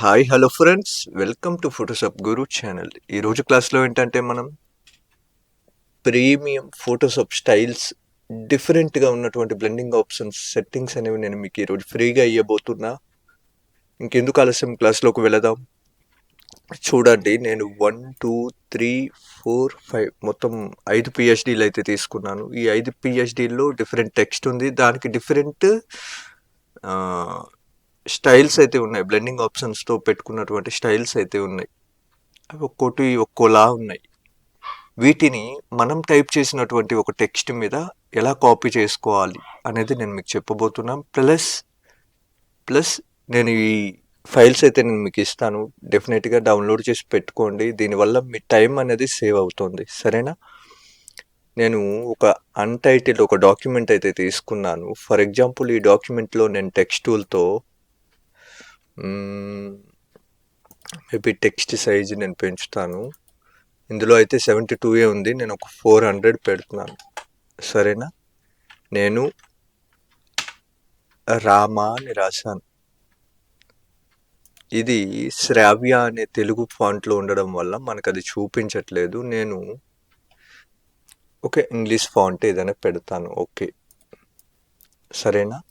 Hi hello friends. Welcome to Photoshop Guru channel. ఈరోజు క్లాస్లో ఏంటంటే మనం ప్రీమియం ఫోటోషాప్ స్టైల్స్ డిఫరెంట్గా ఉన్నటువంటి బ్లెండింగ్ ఆప్షన్స్ సెట్టింగ్స్ అనేవి నేను మీకు ఈరోజు ఫ్రీగా ఇవ్వబోతున్నా ఇంకెందుకు ఆలస్యం? క్లాస్లోకి వెళదాం. చూడండి నేను one two three four five మొత్తం ఐదు పిహెచ్డీలు అయితే తీసుకున్నాను. ఈ ఐదు పిహెచ్డీల్లో డిఫరెంట్ టెక్స్ట్ ఉంది. దానికి డిఫరెంట్ స్టైల్స్ అయితే ఉన్నాయి. బ్లెండింగ్ ఆప్షన్స్తో పెట్టుకున్నటువంటి స్టైల్స్ అయితే ఉన్నాయి. అవి ఒక్కోటి ఒక్కోలా ఉన్నాయి. వీటిని మనం టైప్ చేసినటువంటి ఒక టెక్స్ట్ మీద ఎలా కాపీ చేసుకోవాలి అనేది నేను మీకు చెప్పబోతున్నాను ప్లస్ ప్లస్ నేను ఈ ఫైల్స్ అయితే నేను మీకు ఇస్తాను. డెఫినెట్గా డౌన్లోడ్ చేసి పెట్టుకోండి. దీనివల్ల మీ టైం అనేది సేవ్ అవుతుంది. సరేనా? నేను ఒక అన్టైటిల్డ్ ఒక డాక్యుమెంట్ అయితే తీసుకున్నాను. ఫర్ ఎగ్జాంపుల్ ఈ డాక్యుమెంట్లో నేను టెక్స్ట్ టూల్తో మేబీ టెక్స్ట్ సైజ్ నేను పెంచుతాను. ఇందులో అయితే సెవెంటీ టూయే ఏ ఉంది. నేను ఒక ఫోర్ హండ్రెడ్ పెడుతున్నాను. సరేనా? నేను రామ అని రాశాను. ఇది శ్రావ్య అనే తెలుగు ఫాంట్లో ఉండడం వల్ల మనకు అది చూపించట్లేదు. నేను ఓకే ఇంగ్లీష్ ఫాంట్ ఏదైనా పెడతాను. ఓకే. సరేనా?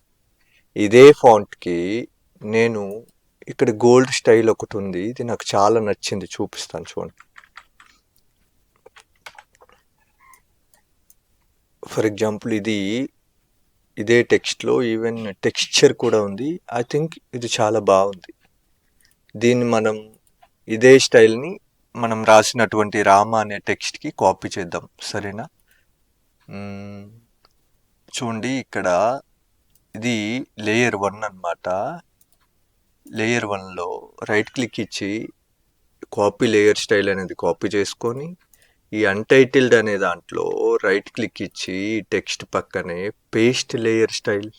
ఇదే ఫాంట్కి నేను ఇక్కడ గోల్డ్ స్టైల్ ఒకటి ఉంది. ఇది నాకు చాలా నచ్చింది. చూపిస్తాను చూడండి. ఫర్ ఎగ్జాంపుల్ ఇది ఇదే టెక్స్ట్లో ఈవెన్ టెక్స్చర్ కూడా ఉంది. ఐ థింక్ ఇది చాలా బాగుంది. దీన్ని మనం ఇదే స్టైల్ని మనం రాసినటువంటి రామ అనే టెక్స్ట్కి కాపీ చేద్దాం. సరేనా? చూడండి ఇక్కడ ఇది లేయర్ వన్ అన్నమాట. లేయర్ వన్లో రైట్ క్లిక్ ఇచ్చి కాపీ లేయర్ స్టైల్ అనేది కాపీ చేసుకొని ఈ అన్టైటిల్డ్ అనే దాంట్లో రైట్ క్లిక్ ఇచ్చి టెక్స్ట్ పక్కనే పేస్ట్ లేయర్ స్టైల్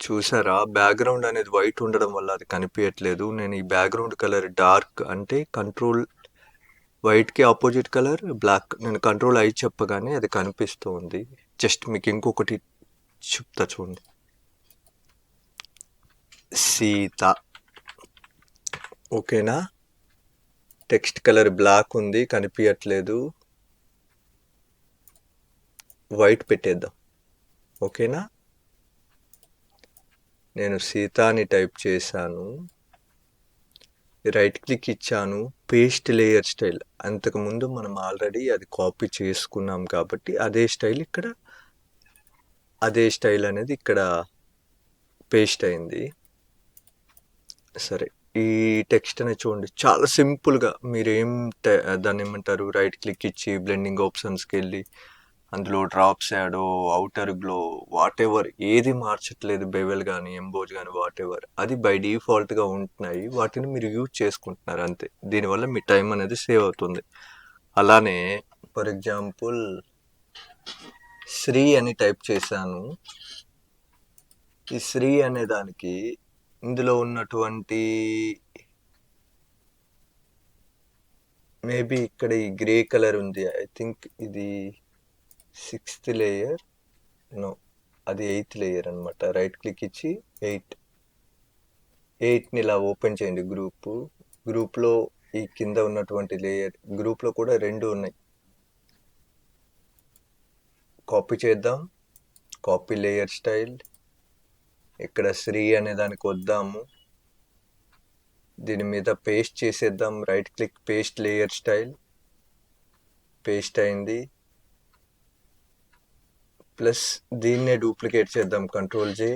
చూసారా? బ్యాక్గ్రౌండ్ అనేది వైట్ ఉండడం వల్ల అది కనిపించట్లేదు. నేను ఈ బ్యాక్గ్రౌండ్ కలర్ డార్క్ అంటే కంట్రోల్ వైట్కి ఆపోజిట్ కలర్ బ్లాక్ నేను కంట్రోల్ అయ్యి చెప్పగానే అది కనిపిస్తూ ఉంది జస్ట్ మీకు ఇంకొకటి చెప్తా చూడండి. సీత. ఓకేనా? టెక్స్ట్ కలర్ బ్లాక్ ఉంది కనిపించట్లేదు వైట్ పెట్టేద్దాం. ఓకేనా? నేను సీత అని టైప్ చేశాను. రైట్ క్లిక్ ఇచ్చాను. Paste layer style. అంతకుముందు మనం ఆల్రెడీ అది కాపీ చేసుకున్నాం కాబట్టి అదే స్టైల్ ఇక్కడ అదే స్టైల్ అనేది ఇక్కడ పేస్ట్ అయింది. సరే ఈ టెక్స్ట్ అనేది చూడండి. చాలా సింపుల్గా మీరు ఏం టె- దాన్ని ఏమంటారు? రైట్ క్లిక్ ఇచ్చి బ్లెండింగ్ ఆప్షన్స్కి వెళ్ళి అందులో drop shadow outer glow whatever ఏది మార్చట్లేదు బెవెల్ కానీ ఎంబోజ్ కానీ వాట్ ఎవర్ అది బై డిఫాల్ట్గా ఉంటున్నాయి. వాటిని మీరు యూజ్ చేసుకుంటున్నారు అంతే. దీనివల్ల మీ టైం అనేది సేవ్ అవుతుంది. అలానే ఫర్ ఎగ్జాంపుల్ శ్రీ అని టైప్ చేశాను. ఈ శ్రీ అనే దానికి ఇందులో ఉన్నటువంటి మేబీ ఇక్కడ ఈ గ్రే కలర్ ఉంది. ఐ థింక్ ఇది సిక్స్త్ లేయర్ నో అది ఎయిత్ లేయర్ అనమాట రైట్ క్లిక్ ఇచ్చి ఎయిట్. ఎయిట్ని ఇలా ఓపెన్ చేయండి గ్రూప్. గ్రూప్లో ఈ కింద ఉన్నటువంటి లేయర్ గ్రూప్లో కూడా రెండు ఉన్నాయి. కాపీ చేద్దాం. Copy layer style. ఇక్కడ శ్రీ అనే దానికి వద్దాము. దీని మీద పేస్ట్ చేసేద్దాం. Right click paste layer style. Paste అయింది. ప్లస్ దీన్నే డూప్లికేట్ చేద్దాం. కంట్రోల్ జే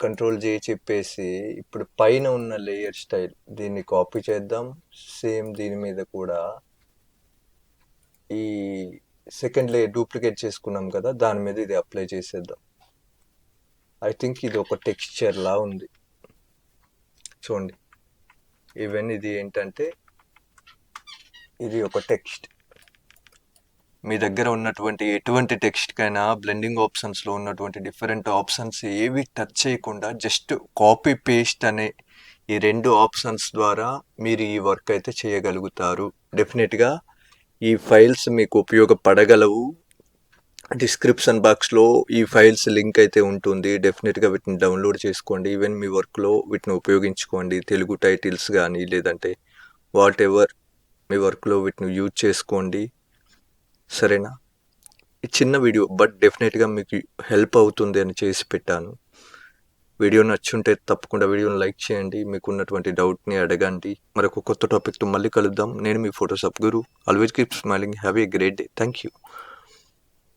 కంట్రోల్ జే చెప్పేసి ఇప్పుడు పైన ఉన్న లేయర్ స్టైల్ దీన్ని కాపీ చేద్దాం. సేమ్ దీని మీద కూడా ఈ సెకండ్ లేయర్ డూప్లికేట్ చేసుకున్నాం కదా దాని మీద ఇది అప్లై చేసేద్దాం. ఐ థింక్ ఇది ఒక టెక్స్చర్ లా ఉంది. చూడండి. ఈవెన్ ఇది ఏంటంటే ఇది ఒక టెక్స్ట్ మీ దగ్గర ఉన్నటువంటి ఎటువంటి టెక్స్ట్కైనా బ్లెండింగ్ ఆప్షన్స్లో ఉన్నటువంటి డిఫరెంట్ ఆప్షన్స్ ఏవి టచ్ చేయకుండా జస్ట్ కాపీ పేస్ట్ అనే ఈ రెండు ఆప్షన్స్ ద్వారా మీరు ఈ వర్క్ అయితే చేయగలుగుతారు. డెఫినెట్గా ఈ ఫైల్స్ మీకు ఉపయోగపడగలవు. డిస్క్రిప్షన్ బాక్స్లో ఈ ఫైల్స్ లింక్ అయితే ఉంటుంది. డెఫినెట్గా వీటిని డౌన్లోడ్ చేసుకోండి. ఈవెన్ మీ వర్క్లో వీటిని ఉపయోగించుకోండి. తెలుగు టైటిల్స్ కానీ లేదంటే వాట్ ఎవర్ మీ వర్క్లో వీటిని యూజ్ చేసుకోండి. సరేనా? చిన్న వీడియో బట్ డెఫినెట్గా మీకు హెల్ప్ అవుతుంది అని చేసి పెట్టాను. వీడియో నచ్చుంటే తప్పకుండా వీడియోని లైక్ చేయండి. మీకు ఉన్నటువంటి డౌట్ని అడగండి. మరొక కొత్త టాపిక్తో మళ్ళీ కలుద్దాం. నేను మీ Photoshop Guru. Always keep smiling have a great day thank you